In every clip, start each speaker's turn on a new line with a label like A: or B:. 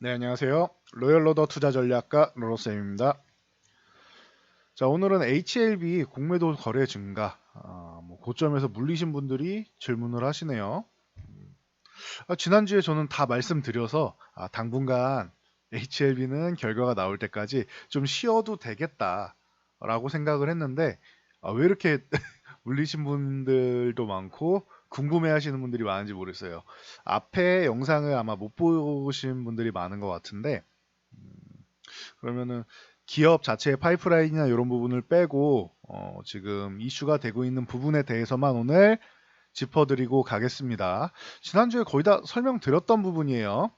A: 네, 안녕하세요. 로열로더 투자 전략가 로로쌤입니다. 자, 오늘은 HLB 공매도 거래 증가, 아, 뭐 고점에서 물리신 분들이 질문을 하시네요. 음, 아, 지난주에 저는 다 말씀드려서 아, 당분간 HLB는 결과가 나올 때까지 좀 쉬어도 되겠다라고 생각을 했는데 아, 왜 이렇게 물리신 분들도 많고 궁금해 하시는 분들이 많은지 모르겠어요. 앞에 영상을 아마 못 보신 분들이 많은 것 같은데, 음, 그러면은 기업 자체의 파이프라인이나 이런 부분을 빼고, 어, 지금 이슈가 되고 있는 부분에 대해서만 오늘 짚어드리고 가겠습니다. 지난주에 거의 다 설명드렸던 부분이에요.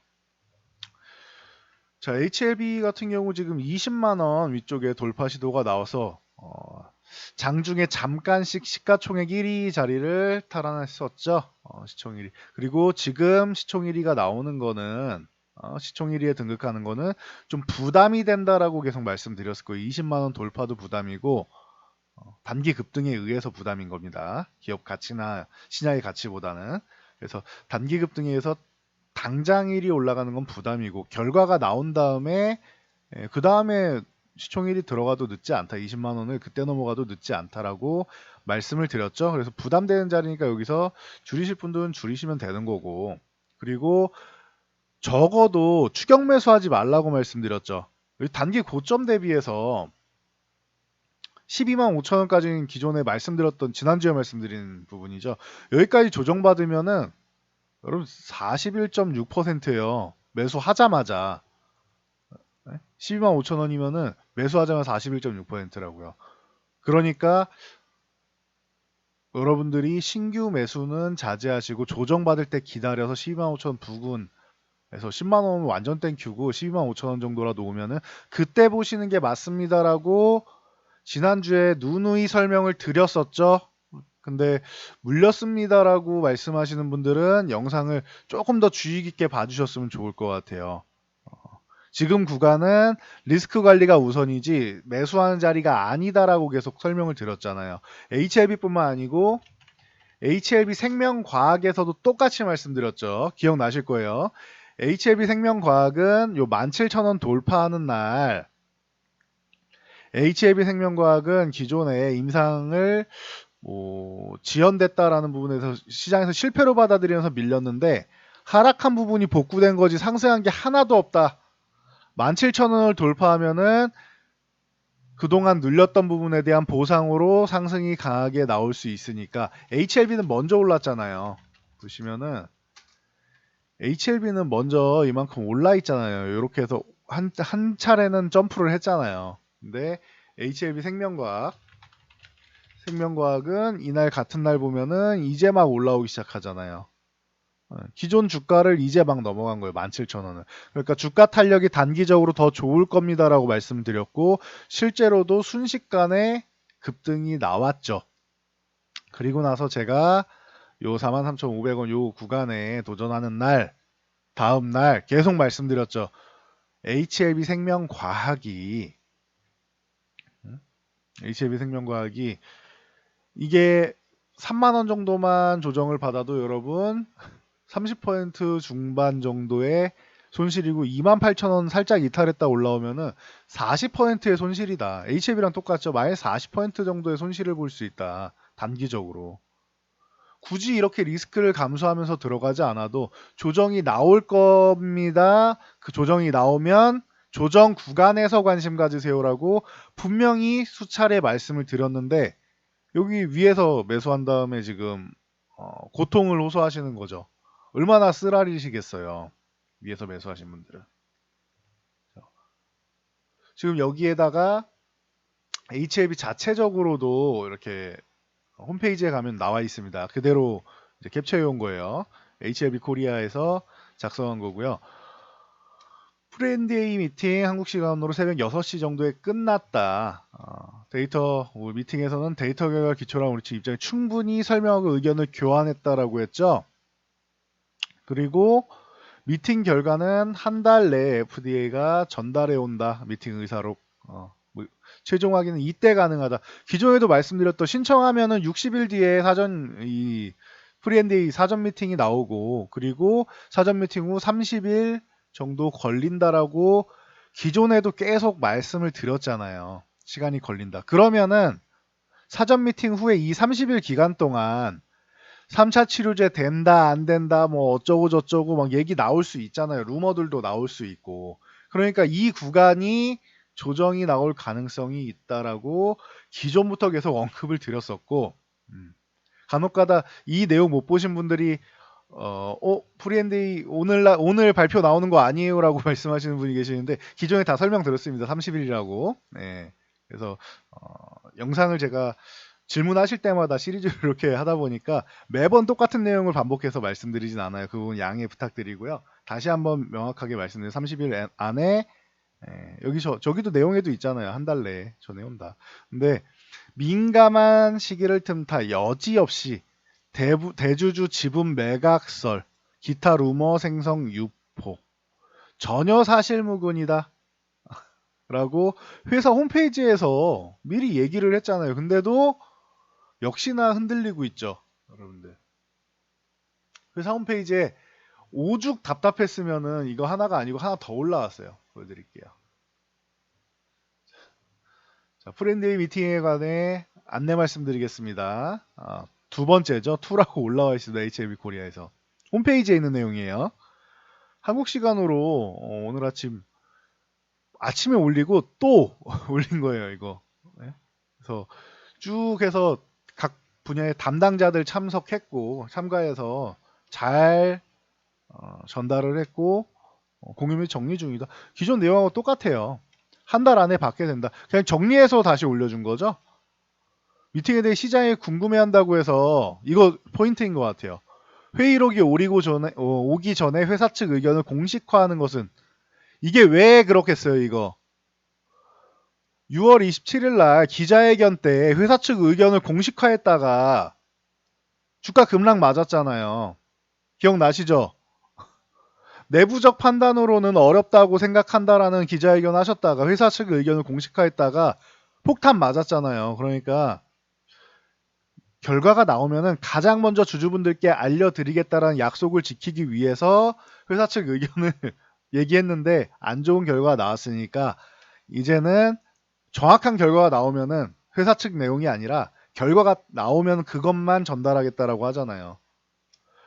A: 자, HLB 같은 경우 지금 20만원 위쪽에 돌파 시도가 나와서, 어, 장중에 잠깐씩 시가총액 1위 자리를 탈환했었죠. 어, 시총 1위. 그리고 지금 시총 1위가 나오는 거는 어, 시총 1위에 등극하는 거는 좀 부담이 된다라고 계속 말씀드렸을 거예요. 20만 원 돌파도 부담이고 어, 단기 급등에 의해서 부담인 겁니다. 기업 가치나 시장의 가치보다는. 그래서 단기 급등에 의해서 당장 1위 올라가는 건 부담이고 결과가 나온 다음에 그 다음에 시총일이 들어가도 늦지 않다. 20만 원을 그때 넘어가도 늦지 않다라고 말씀을 드렸죠. 그래서 부담되는 자리니까 여기서 줄이실 분들은 줄이시면 되는 거고. 그리고 적어도 추격 매수하지 말라고 말씀드렸죠. 단기 고점 대비해서 12만 5천 원까지는 기존에 말씀드렸던 지난주에 말씀드린 부분이죠. 여기까지 조정받으면은 여러분 41.6%예요. 매수하자마자 12만 5천 원이면은 매수하자마자 41.6%라고요. 그러니까 여러분들이 신규 매수는 자제하시고 조정받을 때 기다려서 12만 5천 원 부근에서 10만 원은 완전 땡큐고 12만 5천 원 정도라 놓으면은 그때 보시는 게 맞습니다라고 지난주에 누누이 설명을 드렸었죠. 근데 물렸습니다라고 말씀하시는 분들은 영상을 조금 더 주의 깊게 봐주셨으면 좋을 것 같아요. 지금 구간은 리스크 관리가 우선이지 매수하는 자리가 아니다라고 계속 설명을 드렸잖아요. HLB뿐만 아니고 HLB 생명과학에서도 똑같이 말씀드렸죠. 기억나실 거예요. HLB 생명과학은 요 17,000원 돌파하는 날 HLB 생명과학은 기존에 임상을 뭐 지연됐다라는 부분에서 시장에서 실패로 받아들여서 밀렸는데 하락한 부분이 복구된 거지 상승한 게 하나도 없다. 17,000원을 돌파하면은 그동안 눌렸던 부분에 대한 보상으로 상승이 강하게 나올 수 있으니까 HLB는 먼저 올랐잖아요. 보시면은 HLB는 먼저 이만큼 올라 있잖아요. 이렇게 해서 한, 한 차례는 점프를 했잖아요. 근데 HLB 생명과학 생명과학은 이날 같은 날 보면은 이제 막 올라오기 시작하잖아요. 어, 기존 주가를 이제 막 넘어간 거예요. 17,000원을. 그러니까 주가 탄력이 단기적으로 더 좋을 겁니다라고 말씀드렸고 실제로도 순식간에 급등이 나왔죠. 그리고 나서 제가 요 43,500원 요 구간에 도전하는 날 다음 날 계속 말씀드렸죠. HLB 생명과학이 HLB 생명과학이 이게 3만 원 정도만 조정을 받아도 여러분 30% 중반 정도의 손실이고 28,000원 살짝 이탈했다 올라오면은 40%의 손실이다. HLB랑 똑같죠. 마이너스 40% 정도의 손실을 볼 수 있다. 단기적으로. 굳이 이렇게 리스크를 감수하면서 들어가지 않아도 조정이 나올 겁니다. 그 조정이 나오면 조정 구간에서 관심 가지세요라고 분명히 수차례 말씀을 드렸는데 여기 위에서 매수한 다음에 지금 어, 고통을 호소하시는 거죠. 얼마나 쓰라리시겠어요. 위에서 매수하신 분들은. 지금 여기에다가 HLB 자체적으로도 이렇게 홈페이지에 가면 나와 있습니다. 그대로 캡처해 온 거예요. HLB 코리아에서 작성한 거고요. 프렌드A 미팅 한국 시간으로 새벽 6시 정도에 끝났다. 어, 데이터 미팅에서는 데이터 결과 기초로 우리 측 입장에 충분히 설명하고 의견을 교환했다라고 했죠. 그리고 미팅 결과는 한 달 내에 FDA가 전달해 온다. 미팅 의사로 어, 뭐, 최종 확인은 이때 가능하다. 기존에도 말씀드렸던 신청하면은 60일 뒤에 사전 이 프리엔데이 사전 미팅이 나오고 그리고 사전 미팅 후 30일 정도 걸린다라고 기존에도 계속 말씀을 드렸잖아요. 시간이 걸린다. 그러면은 사전 미팅 후에 이 30일 기간 동안 3차 치료제 된다 안 된다 뭐 어쩌고 저쩌고 막 얘기 나올 수 있잖아요. 루머들도 나올 수 있고. 그러니까 이 구간이 조정이 나올 가능성이 있다라고 기존부터 계속 언급을 드렸었고 음. 간혹가다 이 내용 못 보신 분들이 어, 어 프리엔데이 오늘 날 오늘 발표 나오는 거 아니에요라고 말씀하시는 분이 계시는데 기존에 다 설명드렸습니다. 30일이라고. 네. 그래서 어, 영상을 제가 질문하실 때마다 시리즈로 이렇게 하다 보니까 매번 똑같은 내용을 반복해서 말씀드리진 않아요. 그 부분 양해 부탁드리고요. 다시 한번 명확하게 말씀드리면 30일 안에 예, 여기 저 저기도 내용에도 있잖아요. 한 달 내에 전해 온다. 근데 민감한 시기를 틈타 여지없이 대부, 대주주 지분 매각설, 기타 루머 생성 유포 전혀 사실무근이다. 라고 회사 홈페이지에서 미리 얘기를 했잖아요. 근데도 역시나 흔들리고 있죠. 여러분들. 회사 홈페이지에 오죽 답답했으면은 이거 하나가 아니고 하나 더 올라왔어요. 보여드릴게요. 자, 프렌드의 미팅에 관해 안내 말씀드리겠습니다. 아, 두 번째죠. 2라고 올라와 있습니다. HLB 코리아에서. 홈페이지에 있는 내용이에요. 한국 시간으로 어, 오늘 아침 아침에 올리고 또 올린 거예요, 이거. 네? 그래서 쭉 해서 각 분야의 담당자들 참석했고 참가해서 잘 어, 전달을 했고 어, 공유 및 정리 중이다. 기존 내용하고 똑같아요. 한 달 안에 받게 된다. 그냥 정리해서 다시 올려준 거죠. 미팅에 대해 시장이 궁금해한다고 해서 이거 포인트인 것 같아요. 회의록이 오리고 전에, 어, 오기 전에 회사 측 의견을 공식화하는 것은 이게 왜 그렇겠어요, 이거? 6월 27일 날 기자회견 때 회사 측 의견을 공식화했다가 주가 급락 맞았잖아요. 기억나시죠? 내부적 판단으로는 어렵다고 생각한다라는 기자회견 하셨다가 회사 측 의견을 공식화했다가 폭탄 맞았잖아요. 그러니까 결과가 나오면은 가장 먼저 주주분들께 알려드리겠다라는 약속을 지키기 위해서 회사 측 의견을 얘기했는데 안 좋은 결과가 나왔으니까 이제는 정확한 결과가 나오면은 회사 측 내용이 아니라 결과가 나오면 그것만 전달하겠다라고 하잖아요.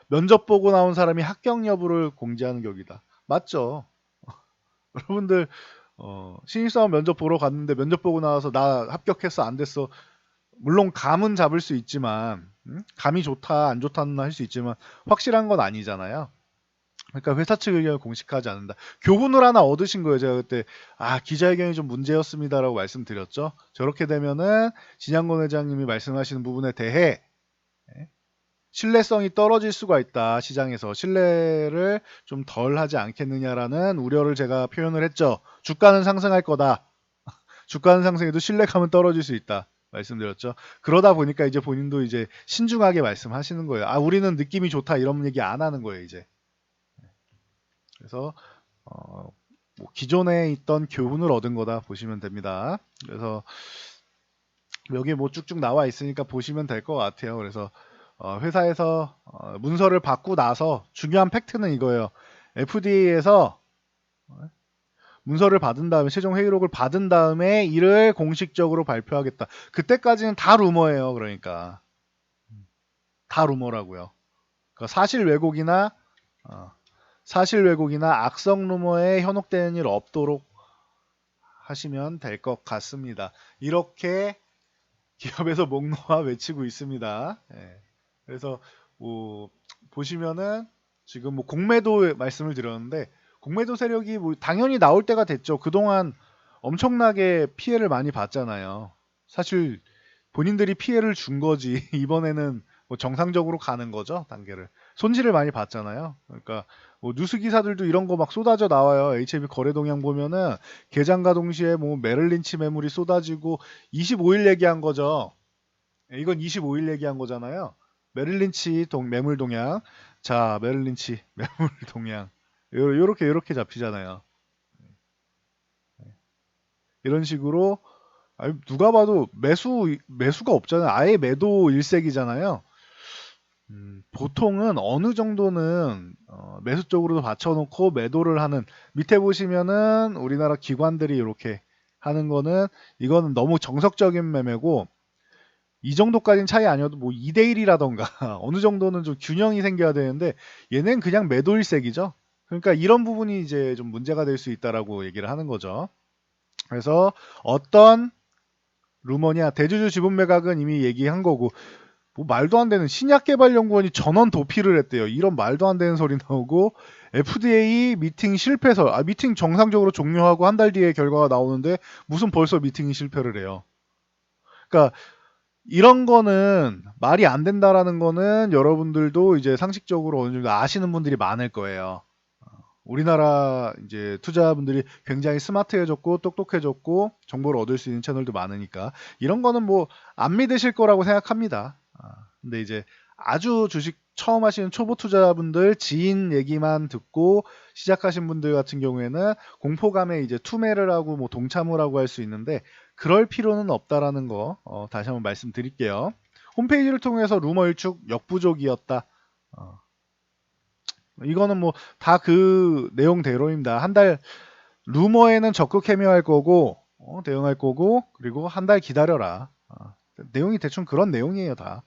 A: 면접 보고 나온 사람이 합격 여부를 공지하는 격이다. 맞죠? 여러분들 어, 신입사원 면접 보러 갔는데 면접 보고 나와서 나 합격했어 안 됐어 물론 감은 잡을 수 있지만 음? 감이 좋다 안 좋다는 할 수 있지만 확실한 건 아니잖아요. 그러니까 회사 측 의견을 공식하지 않는다. 교훈을 하나 얻으신 거예요. 제가 그때 아 기자회견이 좀 문제였습니다라고 말씀드렸죠. 저렇게 되면은 진양권 회장님이 말씀하시는 부분에 대해 예, 신뢰성이 떨어질 수가 있다. 시장에서 신뢰를 좀 덜 하지 않겠느냐라는 우려를 제가 표현을 했죠. 주가는 상승할 거다. 주가는 상승해도 신뢰감은 떨어질 수 있다. 말씀드렸죠. 그러다 보니까 이제 본인도 이제 신중하게 말씀하시는 거예요. 아, 우리는 느낌이 좋다 이런 얘기 안 하는 거예요, 이제. 그래서 어, 뭐 기존에 있던 교훈을 얻은 거다 보시면 됩니다. 그래서 여기 뭐 쭉쭉 나와 있으니까 보시면 될 것 같아요. 그래서 어, 회사에서 어, 문서를 받고 나서 중요한 팩트는 이거예요. FDA에서 문서를 받은 다음에 최종 회의록을 받은 다음에 이를 공식적으로 발표하겠다. 그때까지는 다 루머예요. 그러니까 다 루머라고요. 그러니까 사실 왜곡이나 어, 사실 왜곡이나 악성 루머에 현혹되는 일 없도록 하시면 될 것 같습니다. 이렇게 기업에서 목 놓아 외치고 있습니다. 예. 그래서 뭐 보시면은 지금 뭐 공매도 말씀을 드렸는데 공매도 세력이 뭐 당연히 나올 때가 됐죠. 그동안 엄청나게 피해를 많이 봤잖아요. 사실 본인들이 피해를 준 거지 이번에는 뭐 정상적으로 가는 거죠 단계를 손실을 많이 봤잖아요. 그러니까 뭐 뉴스 기사들도 이런 거 막 쏟아져 나와요. HB 거래 동향 보면은 개장과 동시에 뭐 메릴린치 매물이 쏟아지고 25일 얘기한 거죠. 예, 이건 25일 얘기한 거잖아요. 메릴린치 동 매물 동향. 자, 메릴린치 매물 동향. 요, 요렇게 요렇게 잡히잖아요. 이런 식으로 누가 봐도 매수 매수가 없잖아요. 아예 매도 일색이잖아요. 음, 보통은 어느 정도는 어, 매수 쪽으로도 받쳐놓고 매도를 하는 밑에 보시면은 우리나라 기관들이 이렇게 하는 거는 이거는 너무 정석적인 매매고 이 정도까지는 차이 아니어도 뭐 2대1이라던가 어느 정도는 좀 균형이 생겨야 되는데 얘는 그냥 매도일색이죠. 그러니까 이런 부분이 이제 좀 문제가 될 수 있다라고 얘기를 하는 거죠. 그래서 어떤 루머냐 대주주 지분 매각은 이미 얘기한 거고 뭐 말도 안 되는 신약개발연구원이 전원 도피를 했대요. 이런 말도 안 되는 소리 나오고 FDA 미팅 실패설 아 미팅 정상적으로 종료하고 한 달 뒤에 결과가 나오는데 무슨 벌써 미팅이 실패를 해요. 그러니까 이런 거는 말이 안 된다라는 거는 여러분들도 이제 상식적으로 어느 정도 아시는 분들이 많을 거예요. 우리나라 이제 투자분들이 굉장히 스마트해졌고 똑똑해졌고 정보를 얻을 수 있는 채널도 많으니까 이런 거는 뭐 안 믿으실 거라고 생각합니다. 아, 근데 이제 아주 주식 처음 하시는 초보 투자분들 지인 얘기만 듣고 시작하신 분들 같은 경우에는 공포감에 이제 투매를 하고 뭐 동참을 하고 할 수 있는데 그럴 필요는 없다라는 거 어, 다시 한번 말씀드릴게요. 홈페이지를 통해서 루머 일축 역부족이었다. 어. 이거는 뭐 다 그 내용대로입니다. 한 달 루머에는 적극 참여할 거고 어, 대응할 거고 그리고 한 달 기다려라. 어, 내용이 대충 그런 내용이에요 다.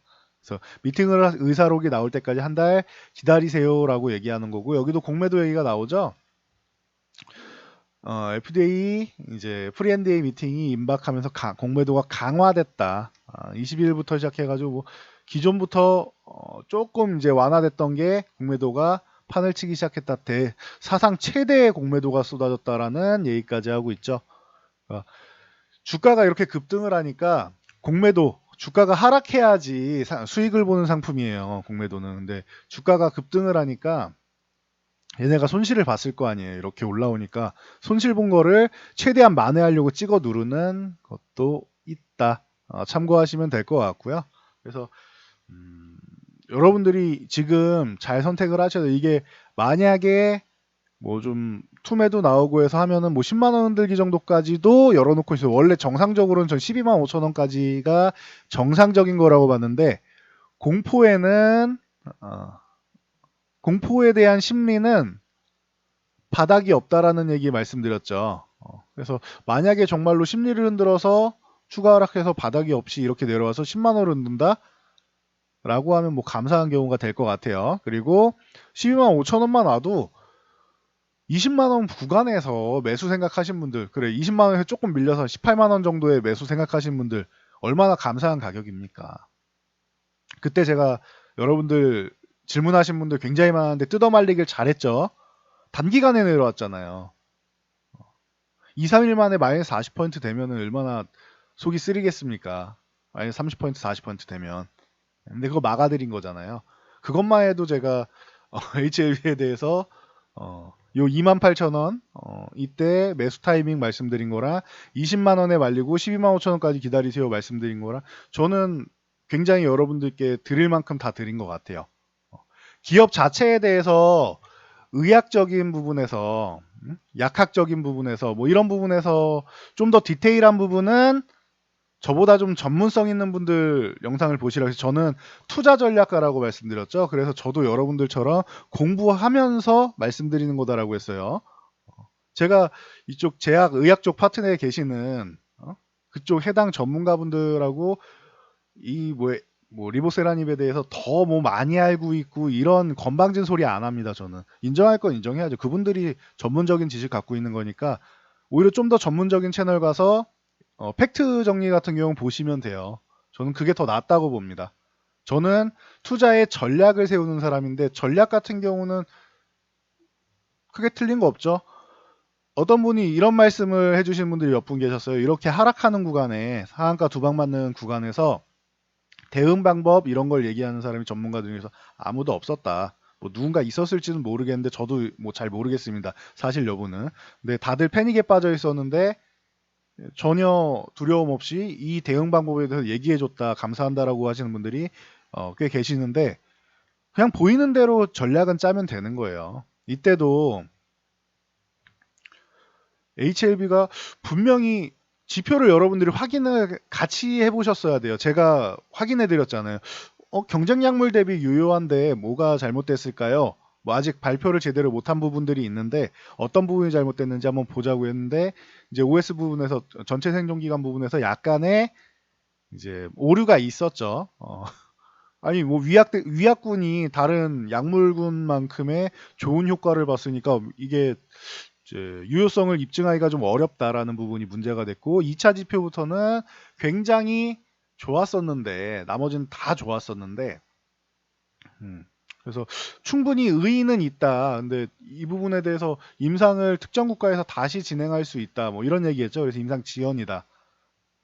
A: 그래서 미팅을 하- 의사록이 나올 때까지 한 달 기다리세요라고 얘기하는 거고 여기도 공매도 얘기가 나오죠. 어, FDA 이제 프리엔드의 미팅이 임박하면서 가- 공매도가 강화됐다. 아, 20일부터 시작해가지고 뭐 기존부터 어, 조금 이제 완화됐던 게 공매도가 판을 치기 시작했다. 대 사상 최대의 공매도가 쏟아졌다라는 얘기까지 하고 있죠. 어, 주가가 이렇게 급등을 하니까 공매도 주가가 하락해야지 사- 수익을 보는 상품이에요. 공매도는 근데 주가가 급등을 하니까 얘네가 손실을 봤을 거 아니에요. 이렇게 올라오니까 손실 본 거를 최대한 만회하려고 찍어 누르는 것도 있다. 어, 참고하시면 될 것 같고요. 그래서 음, 여러분들이 지금 잘 선택을 돼요. 이게 만약에 뭐 좀 투매도 나오고 해서 하면은 뭐 10만 원 흔들기 정도까지도 열어놓고 있어요. 원래 정상적으로는 전 12만 5천 원까지가 정상적인 거라고 봤는데 공포에는 어, 공포에 대한 심리는 바닥이 없다라는 얘기 말씀드렸죠. 어, 그래서 만약에 정말로 심리를 흔들어서 추가 하락해서 바닥이 없이 이렇게 내려와서 10만 원을 흔든다? 라고 하면 뭐 감사한 경우가 될 것 같아요. 그리고 12만 5천 원만 와도 20만 원 구간에서 매수 생각하신 분들, 그래 20만 원에서 조금 밀려서 18만 원 정도의 매수 생각하신 분들 얼마나 감사한 가격입니까? 그때 제가 여러분들 질문하신 분들 굉장히 많은데 뜯어말리길 잘했죠. 단기간에 내려왔잖아요. 2, 3일 만에 마이너스 40% 되면은 얼마나 속이 쓰리겠습니까? 마이너스 30% 40% 되면. 근데 그거 막아드린 거잖아요. 그것만 해도 제가 어, HLB에 대해서 어, 요 28,000원 어, 이때 매수 타이밍 말씀드린 거랑 20만 원에 말리고 12만 5천 원까지 기다리세요 말씀드린 거랑 저는 굉장히 여러분들께 드릴 만큼 다 드린 것 같아요. 어, 기업 자체에 대해서 의학적인 부분에서 음? 약학적인 부분에서 뭐 이런 부분에서 좀 더 디테일한 부분은 저보다 좀 전문성 있는 분들 영상을 보시라고 해서 저는 투자 전략가라고 말씀드렸죠. 그래서 저도 여러분들처럼 공부하면서 말씀드리는 거다라고 했어요. 어, 제가 이쪽 제약 의학 쪽 파트너에 계시는 어? 그쪽 해당 전문가분들하고 이뭐 뭐 리보세라닙에 대해서 더 뭐 많이 알고 있고 이런 건방진 소리 안 합니다. 저는 인정할 건 인정해야죠. 그분들이 전문적인 지식 갖고 있는 거니까 오히려 좀 더 전문적인 채널 가서 어, 팩트 정리 같은 경우 보시면 돼요. 저는 그게 더 낫다고 봅니다. 저는 투자의 전략을 세우는 사람인데 전략 같은 경우는 크게 틀린 거 없죠. 어떤 분이 이런 말씀을 해주신 분들이 몇 분 계셨어요. 이렇게 하락하는 구간에 상한가 두방 맞는 구간에서 대응 방법 이런 걸 얘기하는 사람이 전문가 중에서 아무도 없었다. 뭐 누군가 있었을지는 모르겠는데 저도 뭐 잘 모르겠습니다. 사실 여부는. 근데 다들 패닉에 빠져 있었는데 전혀 두려움 없이 이 대응 방법에 대해서 얘기해줬다 감사한다라고 하시는 분들이 어, 꽤 계시는데 그냥 보이는 대로 전략은 짜면 되는 거예요. 이때도 HLB가 분명히 지표를 여러분들이 확인을 같이 해보셨어야 돼요. 제가 확인해 드렸잖아요. 어, 경쟁 약물 대비 유효한데 뭐가 잘못됐을까요? 뭐 아직 발표를 제대로 못한 부분들이 있는데 어떤 부분이 잘못됐는지 한번 보자고 했는데 이제 OS 부분에서 전체 생존 기간 부분에서 약간의 이제 오류가 있었죠. 어, 아니 뭐 위약 위약군이 다른 약물군만큼의 좋은 효과를 봤으니까 이게 유효성을 입증하기가 좀 어렵다라는 부분이 문제가 됐고 2차 지표부터는 굉장히 좋았었는데 나머지는 다 좋았었는데 음, 그래서 충분히 의의는 있다. 근데 이 부분에 대해서 임상을 특정 국가에서 다시 진행할 수 있다. 뭐 이런 얘기했죠. 그래서 임상 지연이다.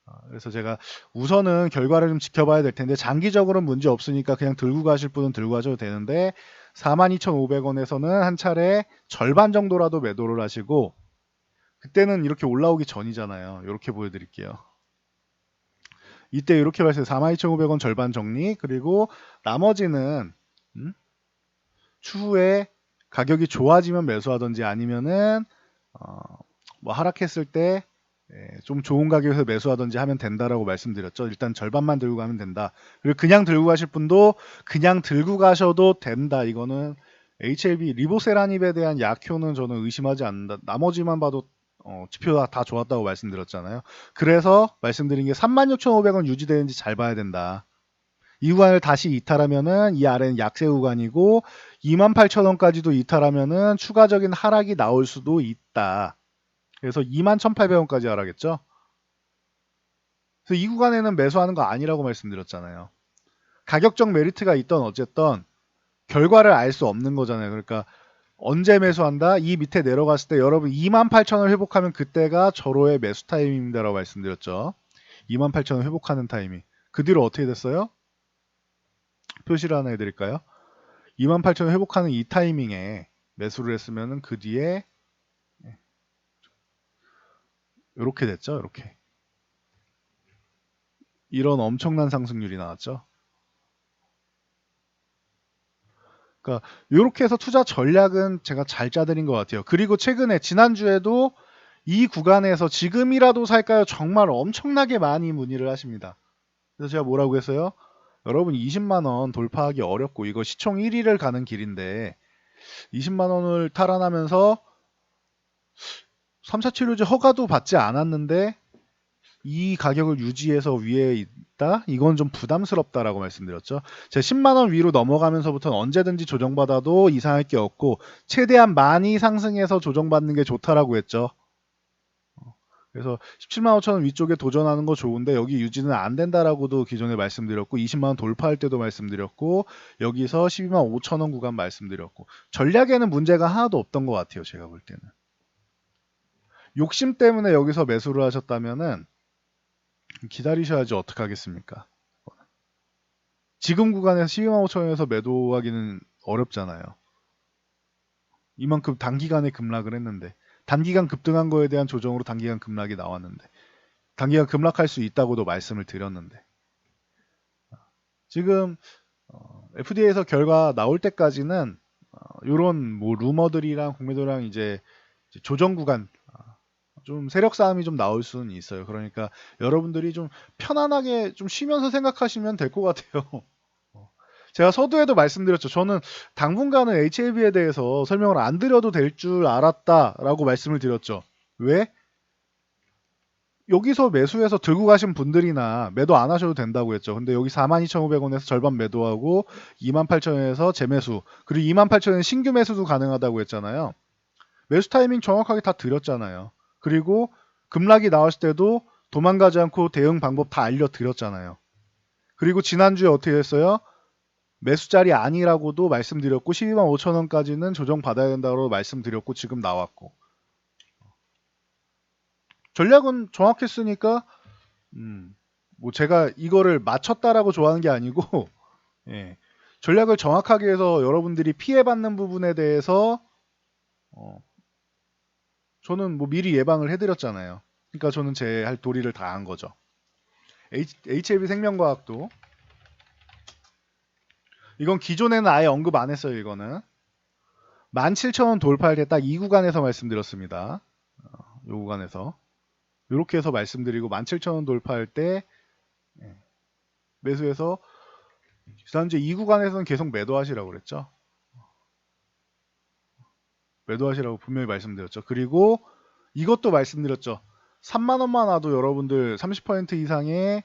A: 아, 그래서 제가 우선은 결과를 좀 지켜봐야 될 텐데 장기적으로는 문제 없으니까 그냥 들고 가실 분은 들고 가셔도 되는데 42,500원에서는 한 차례 절반 정도라도 매도를 하시고 그때는 이렇게 올라오기 전이잖아요. 이렇게 보여드릴게요. 이때 이렇게 봤어요. 42,500원 절반 정리 그리고 나머지는 음? 추후에 가격이 좋아지면 매수하든지 아니면은 어, 뭐 하락했을 때 예, 좀 좋은 가격에서 매수하든지 하면 된다라고 말씀드렸죠. 일단 절반만 들고 가면 된다. 그리고 그냥 들고 가실 분도 그냥 들고 가셔도 된다. 이거는 HLB 리보세라닙에 대한 약효는 저는 의심하지 않는다. 나머지만 봐도 어, 지표가 다 좋았다고 말씀드렸잖아요. 그래서 말씀드린 게 36,500원 유지되는지 잘 봐야 된다. 이 구간을 다시 이탈하면은 이 아래는 약세 구간이고 28,000원까지도 이탈하면은 추가적인 하락이 나올 수도 있다. 그래서 21,800원까지 하락했죠. 그래서 이 구간에는 매수하는 거 아니라고 말씀드렸잖아요. 가격적 메리트가 있던 어쨌든 결과를 알 수 없는 거잖아요. 그러니까 언제 매수한다? 이 밑에 내려갔을 때 여러분 28,000원 회복하면 그때가 절호의 매수 타임입니다라고 말씀드렸죠. 28,000원 회복하는 타이밍. 그 뒤로 어떻게 됐어요? 표시를 하나 해드릴까요? 28,000원 회복하는 이 타이밍에 매수를 했으면 그 뒤에 이렇게 됐죠. 이렇게. 이런 엄청난 상승률이 나왔죠. 그러니까 이렇게 해서 투자 전략은 제가 잘 짜드린 것 같아요. 그리고 최근에 지난주에도 이 구간에서 지금이라도 살까요? 정말 엄청나게 많이 문의를 하십니다. 그래서 제가 뭐라고 했어요? 여러분 20만 원 돌파하기 어렵고 이거 시총 1위를 가는 길인데 20만 원을 탈환하면서 3차 치료제 허가도 받지 않았는데 이 가격을 유지해서 위에 있다? 이건 좀 부담스럽다라고 말씀드렸죠. 제 10만 원 위로 넘어가면서부터는 언제든지 조정받아도 이상할 게 없고 최대한 많이 상승해서 조정받는 게 좋다라고 했죠. 그래서 17만 5천 원 위쪽에 도전하는 거 좋은데 여기 유지는 안 된다라고도 기존에 말씀드렸고 20만 원 돌파할 때도 말씀드렸고 여기서 12만 5천 원 구간 말씀드렸고 전략에는 문제가 하나도 없던 것 같아요. 제가 볼 때는. 욕심 때문에 여기서 매수를 하셨다면은 기다리셔야지 어떡하겠습니까? 지금 구간에서 12만 5천 원에서 매도하기는 어렵잖아요. 이만큼 단기간에 급락을 했는데 단기간 급등한 거에 대한 조정으로 단기간 급락이 나왔는데 단기간 급락할 수 있다고도 말씀을 드렸는데 지금 FDA에서 결과 나올 때까지는 이런 뭐 루머들이랑 공매도랑 이제 조정 구간 좀 세력 싸움이 좀 나올 수는 있어요. 그러니까 여러분들이 좀 편안하게 좀 쉬면서 생각하시면 될 것 같아요. 제가 서두에도 말씀드렸죠. 저는 당분간은 HLB에 대해서 설명을 안 드려도 될 줄 알았다라고 말씀을 드렸죠. 왜? 여기서 매수해서 들고 가신 분들이나 매도 안 하셔도 된다고 했죠. 근데 여기 42,500원에서 절반 매도하고 28,000원에서 재매수 그리고 28,000원 신규 매수도 가능하다고 했잖아요. 매수 타이밍 정확하게 다 드렸잖아요. 그리고 급락이 나왔을 때도 도망가지 않고 대응 방법 다 알려드렸잖아요. 그리고 지난주에 어떻게 했어요? 매수 자리 아니라고도 말씀드렸고 12만 5천 원까지는 조정 받아야 된다고 말씀드렸고 지금 나왔고 전략은 정확했으니까 음, 뭐 제가 이거를 맞췄다라고 좋아하는 게 아니고 예, 전략을 정확하게 해서 여러분들이 피해받는 부분에 대해서 어, 저는 뭐 미리 예방을 해드렸잖아요. 그러니까 저는 제 할 도리를 다 한 거죠. H, HLB 생명과학도 이건 기존에는 아예 언급 안 했어요. 이거는 17,000원 돌파할 때 딱 이 구간에서 말씀드렸습니다. 어, 이 구간에서 이렇게 해서 말씀드리고 17,000원 돌파할 때 예, 매수해서 지난주에 이 구간에서는 계속 매도하시라고 그랬죠. 매도하시라고 분명히 말씀드렸죠. 그리고 이것도 말씀드렸죠. 3만 원만 와도 여러분들 30% 이상의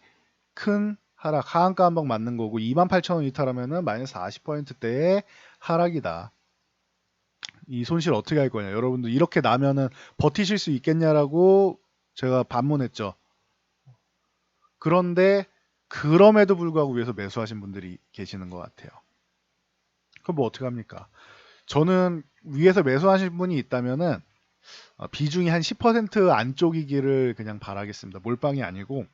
A: 큰 하락, 하한가 한번 맞는 거고 28,000원 이탈하면은 마이너스 40%대의 하락이다. 이 손실 어떻게 할 거냐. 여러분들 이렇게 나면은 버티실 수 있겠냐라고 제가 반문했죠. 그런데 그럼에도 불구하고 위에서 매수하신 분들이 계시는 것 같아요. 그럼 뭐 어떻게 합니까? 저는 위에서 매수하신 분이 있다면은 어, 비중이 한 10% 안쪽이기를 그냥 바라겠습니다. 몰빵이 아니고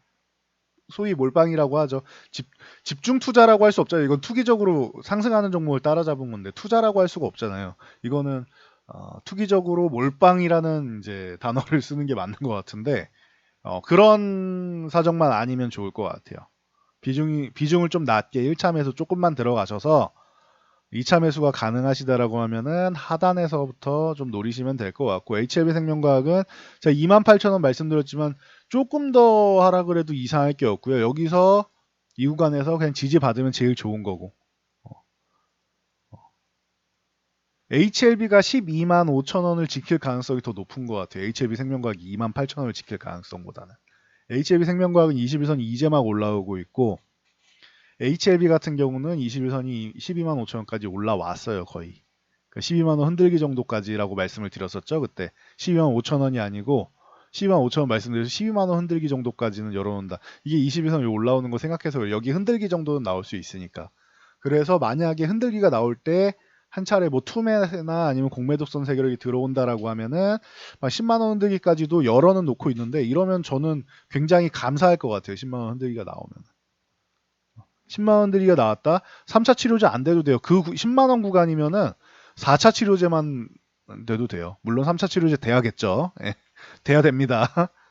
A: 소위 몰빵이라고 하죠. 집, 집중 투자라고 할 수 없잖아요. 이건 투기적으로 상승하는 종목을 따라잡은 건데 투자라고 할 수가 없잖아요. 이거는 어, 투기적으로 몰빵이라는 이제 단어를 쓰는 게 맞는 것 같은데 어, 그런 사정만 아니면 좋을 것 같아요. 비중이 비중을 좀 낮게 1차 매수 조금만 들어가셔서 2차 매수가 가능하시다라고 하면은 하단에서부터 좀 노리시면 될 것 같고 HLB 생명과학은 제가 28,000원 말씀드렸지만 조금 더 하락을 해도 이상할 게 없고요. 여기서 이 구간에서 그냥 지지 받으면 제일 좋은 거고. HLB가 12만 5천 원을 지킬 가능성이 더 높은 것 같아요. HLB 생명과학이 2만 8천 원을 지킬 가능성보다는. HLB 생명과학은 21선이 이제 막 올라오고 있고 HLB 같은 경우는 21선이 12만 5천 원까지 올라왔어요. 거의. 그러니까 12만 원 흔들기 정도까지라고 말씀을 드렸었죠. 그때 12만 5천 원이 아니고 12만 5천 원 말씀드려서 12만 원 흔들기 정도까지는 열어놓는다. 이게 22선이 올라오는 거 생각해서. 여기 흔들기 정도는 나올 수 있으니까. 그래서 만약에 흔들기가 나올 때 한 차례 뭐 투매나 아니면 공매도선 세력이 들어온다라고 하면은 막 10만 원 흔들기까지도 열어는 놓고 있는데 이러면 저는 굉장히 감사할 것 같아요. 10만 원 흔들기가 나오면. 10만 원 흔들기가 나왔다. 3차 치료제 안 돼도 돼요. 그 10만 원 구간이면은 4차 치료제만 돼도 돼요. 물론 3차 치료제 돼야겠죠. 예. 돼야 됩니다.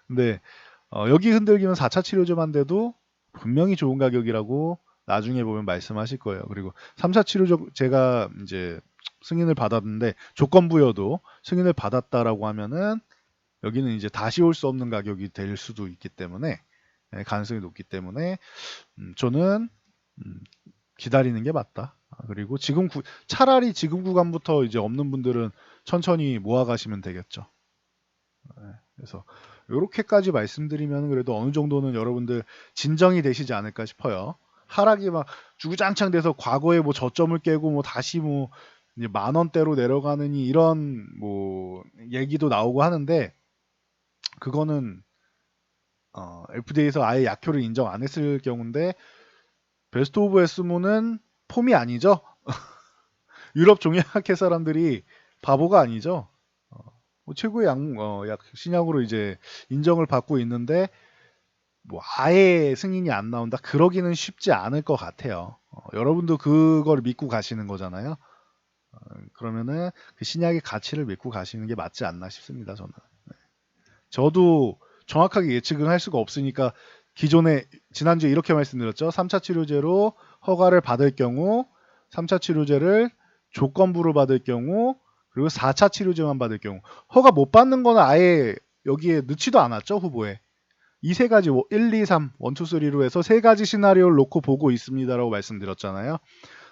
A: 근데 어, 여기 흔들기면 4차 치료제만 돼도 분명히 좋은 가격이라고 나중에 보면 말씀하실 거예요. 그리고 3차 치료제 제가 이제 승인을 받았는데 조건부여도 승인을 받았다라고 하면은 여기는 이제 다시 올 수 없는 가격이 될 수도 있기 때문에 예, 가능성이 높기 때문에 음, 저는 음, 기다리는 게 맞다. 아, 그리고 지금 구, 차라리 지금 구간부터 이제 없는 분들은 천천히 모아 가시면 되겠죠. 네, 그래서 이렇게까지 말씀드리면 그래도 어느 정도는 여러분들 진정이 되시지 않을까 싶어요. 하락이 막 주구장창 돼서 과거에 뭐 저점을 깨고 뭐 다시 뭐 만 원대로 내려가느니 이런 뭐 얘기도 나오고 하는데 그거는 어, FDA에서 아예 약효를 인정 안 했을 경우인데 베스트 오브 에스모는 폼이 아니죠. 유럽 종약회 사람들이 바보가 아니죠. 뭐 최고의 약, 어, 약 신약으로 이제 인정을 받고 있는데 뭐 아예 승인이 안 나온다 그러기는 쉽지 않을 것 같아요. 어, 여러분도 그걸 믿고 가시는 거잖아요. 어, 그러면은 그 신약의 가치를 믿고 가시는 게 맞지 않나 싶습니다. 저는. 네. 저도 정확하게 예측은 할 수가 없으니까 기존에 지난주에 이렇게 말씀드렸죠. 3차 치료제로 허가를 받을 경우 3차 치료제를 조건부로 받을 경우 그리고 4차 치료 제만 받을 경우. 허가 못 받는 거는 아예 여기에 넣지도 않았죠 후보에. 이 세 가지 1, 2, 3, 1, 2, 3로 해서 세 가지 시나리오를 놓고 보고 있습니다라고 말씀드렸잖아요.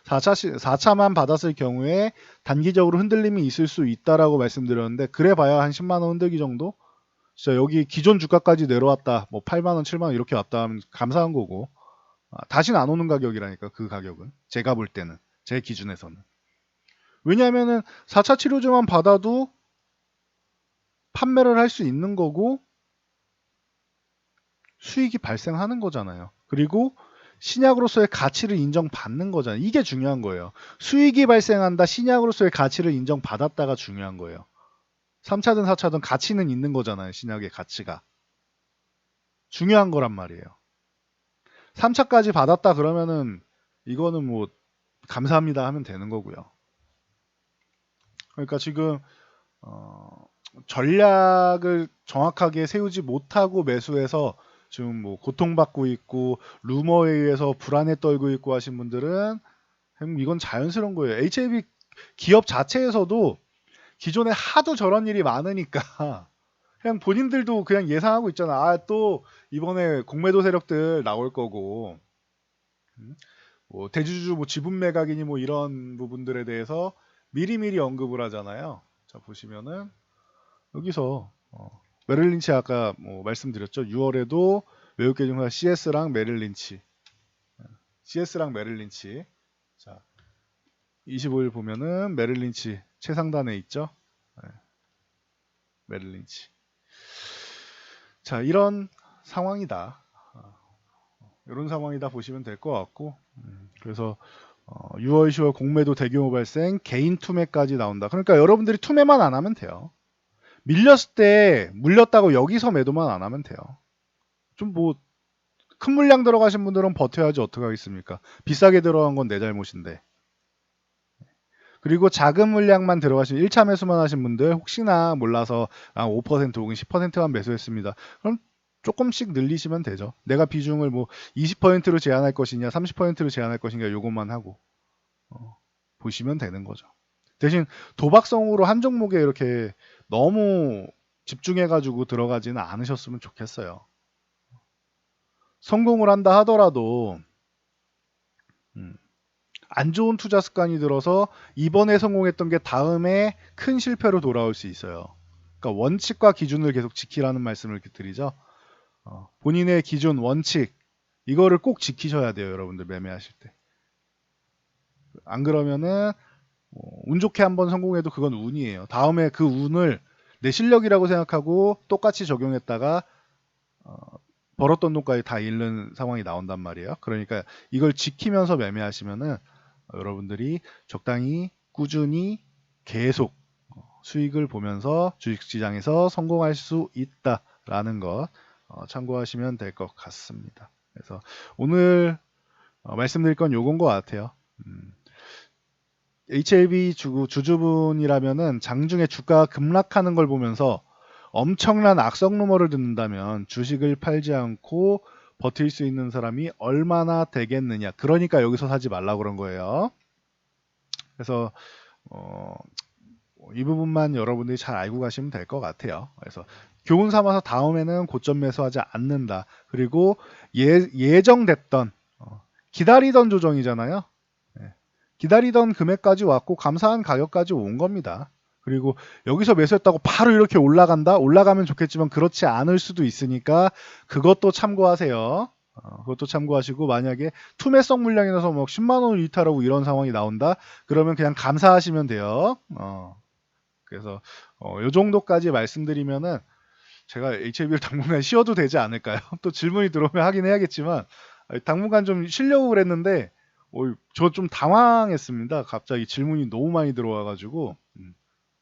A: 4차, 4차만 받았을 경우에 단기적으로 흔들림이 있을 수 있다라고 말씀드렸는데 그래 봐야 한 10만 원 흔들기 정도? 진짜 여기 기존 주가까지 내려왔다. 뭐 8만 원 7만 원 이렇게 왔다 하면 감사한 거고. 아, 다시는 안 오는 가격이라니까 그 가격은. 제가 볼 때는. 제 기준에서는 왜냐하면은 4차 치료제만 받아도 판매를 할 수 있는 거고 수익이 발생하는 거잖아요. 그리고 신약으로서의 가치를 인정받는 거잖아요. 이게 중요한 거예요. 수익이 발생한다, 신약으로서의 가치를 인정받았다가 중요한 거예요. 3차든 4차든 가치는 있는 거잖아요. 신약의 가치가. 중요한 거란 말이에요. 3차까지 받았다 그러면은 이거는 뭐 감사합니다 하면 되는 거고요. 그러니까 지금 어, 전략을 정확하게 세우지 못하고 매수해서 지금 뭐 고통받고 있고 루머에 의해서 불안에 떨고 있고 하신 분들은 이건 자연스러운 거예요. HAB 기업 자체에서도 기존에 하도 저런 일이 많으니까 그냥 본인들도 그냥 예상하고 있잖아. 아, 또 이번에 공매도 세력들 나올 거고. 음? 뭐 대주주 뭐 지분 매각이니 뭐 이런 부분들에 대해서 미리미리 언급을 하잖아요. 자 보시면은 여기서 어, 메릴 린치 아까 뭐 말씀드렸죠. 6월에도 외국계 증사 CS랑 메릴 린치, CS랑 메릴 린치. 자 25일 보면은 메릴 린치 최상단에 있죠. 네. 메릴 린치. 자 이런 상황이다. 이런 상황이다 보시면 될 것 같고 음, 그래서 어, 6월 10월 공매도 대규모 발생 개인 투매까지 나온다. 그러니까 여러분들이 투매만 안 하면 돼요. 밀렸을 때 물렸다고 여기서 매도만 안 하면 돼요. 좀 뭐 큰 물량 들어가신 분들은 버텨야지 어떡하겠습니까? 비싸게 들어간 건 내 잘못인데. 그리고 작은 물량만 들어가신 1차 매수만 하신 분들 혹시나 몰라서 아, 5% 혹은 10%만 매수했습니다. 그럼 조금씩 늘리시면 되죠. 내가 비중을 뭐 20%로 제한할 것이냐, 30%로 제한할 것인가 요것만 하고 어, 보시면 되는 거죠. 대신 도박성으로 한 종목에 이렇게 너무 집중해가지고 들어가지는 않으셨으면 좋겠어요. 성공을 한다 하더라도 음, 안 좋은 투자 습관이 들어서 이번에 성공했던 게 다음에 큰 실패로 돌아올 수 있어요. 그러니까 원칙과 기준을 계속 지키라는 말씀을 드리죠. 어, 본인의 기준, 원칙 이거를 꼭 지키셔야 돼요, 여러분들 매매하실 때. 안 그러면은 어, 운 좋게 한번 성공해도 그건 운이에요. 다음에 그 운을 내 실력이라고 생각하고 똑같이 적용했다가 어, 벌었던 돈까지 다 잃는 상황이 나온단 말이에요. 그러니까 이걸 지키면서 매매하시면은 여러분들이 적당히 꾸준히 계속 어, 수익을 보면서 주식시장에서 성공할 수 있다라는 것 어, 참고하시면 될 것 같습니다. 그래서 오늘 어, 말씀드릴 건 요건 것 같아요. 음, HLB 주, 주주분이라면은 장중에 주가가 급락하는 걸 보면서 엄청난 악성 루머를 듣는다면 주식을 팔지 않고 버틸 수 있는 사람이 얼마나 되겠느냐. 그러니까 여기서 사지 말라 그런 거예요. 그래서 어, 이 부분만 여러분들이 잘 알고 가시면 될 것 같아요. 그래서 교훈 삼아서 다음에는 고점 매수하지 않는다. 그리고 예, 예정됐던 어, 기다리던 조정이잖아요. 예, 기다리던 금액까지 왔고 감사한 가격까지 온 겁니다. 그리고 여기서 매수했다고 바로 이렇게 올라간다? 올라가면 좋겠지만 그렇지 않을 수도 있으니까 그것도 참고하세요. 어, 그것도 참고하시고 만약에 투매성 물량이 나서 뭐 10만 원을 이탈하고 이런 상황이 나온다? 그러면 그냥 감사하시면 돼요. 어, 그래서 어, 요 정도까지 말씀드리면은 제가 HLB를 당분간 쉬어도 되지 않을까요? 또 질문이 들어오면 하긴 해야겠지만 당분간 좀 쉬려고 그랬는데 어, 저좀 당황했습니다. 갑자기 질문이 너무 많이 들어와가지고 음,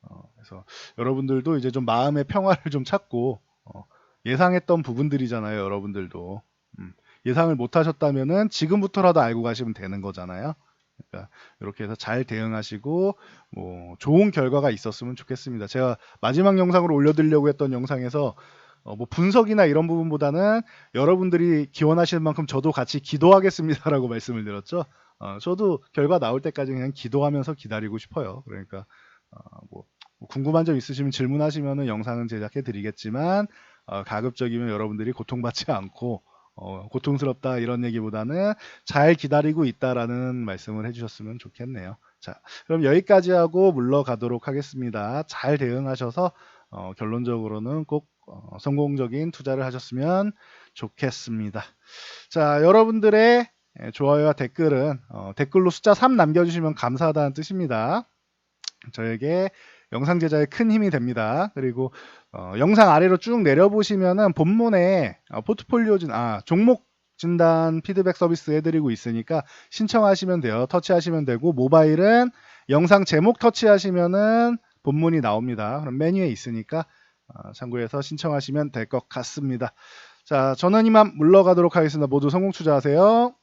A: 어, 그래서 여러분들도 이제 좀 마음의 평화를 좀 찾고 어, 예상했던 부분들이잖아요. 여러분들도 음, 예상을 못하셨다면은 지금부터라도 알고 가시면 되는 거잖아요. 그러니까 이렇게 해서 잘 대응하시고 뭐 좋은 결과가 있었으면 좋겠습니다. 제가 마지막 영상으로 올려드리려고 했던 영상에서 어, 뭐 분석이나 이런 부분보다는 여러분들이 기원하시는 만큼 저도 같이 기도하겠습니다라고 말씀을 드렸죠. 어, 저도 결과 나올 때까지 그냥 기도하면서 기다리고 싶어요. 그러니까 어, 뭐 궁금한 점 있으시면 질문하시면 영상은 제작해 드리겠지만 어, 가급적이면 여러분들이 고통받지 않고 어, 고통스럽다 이런 얘기보다는 잘 기다리고 있다라는 말씀을 해주셨으면 좋겠네요. 자, 그럼 여기까지 하고 물러가도록 하겠습니다. 잘 대응하셔서 어, 결론적으로는 꼭 어, 성공적인 투자를 하셨으면 좋겠습니다. 자, 여러분들의 예, 좋아요와 댓글은 어, 댓글로 숫자 3 남겨주시면 감사하다는 뜻입니다. 저에게 영상 제작에 큰 힘이 됩니다. 그리고 어, 영상 아래로 쭉 내려보시면은 본문에 어, 포트폴리오 진, 아, 종목 진단 피드백 서비스 해드리고 있으니까 신청하시면 돼요. 터치하시면 되고 모바일은 영상 제목 터치하시면은 본문이 나옵니다. 그럼 메뉴에 있으니까 어, 참고해서 신청하시면 될 것 같습니다. 자, 저는 이만 물러가도록 하겠습니다. 모두 성공 투자하세요.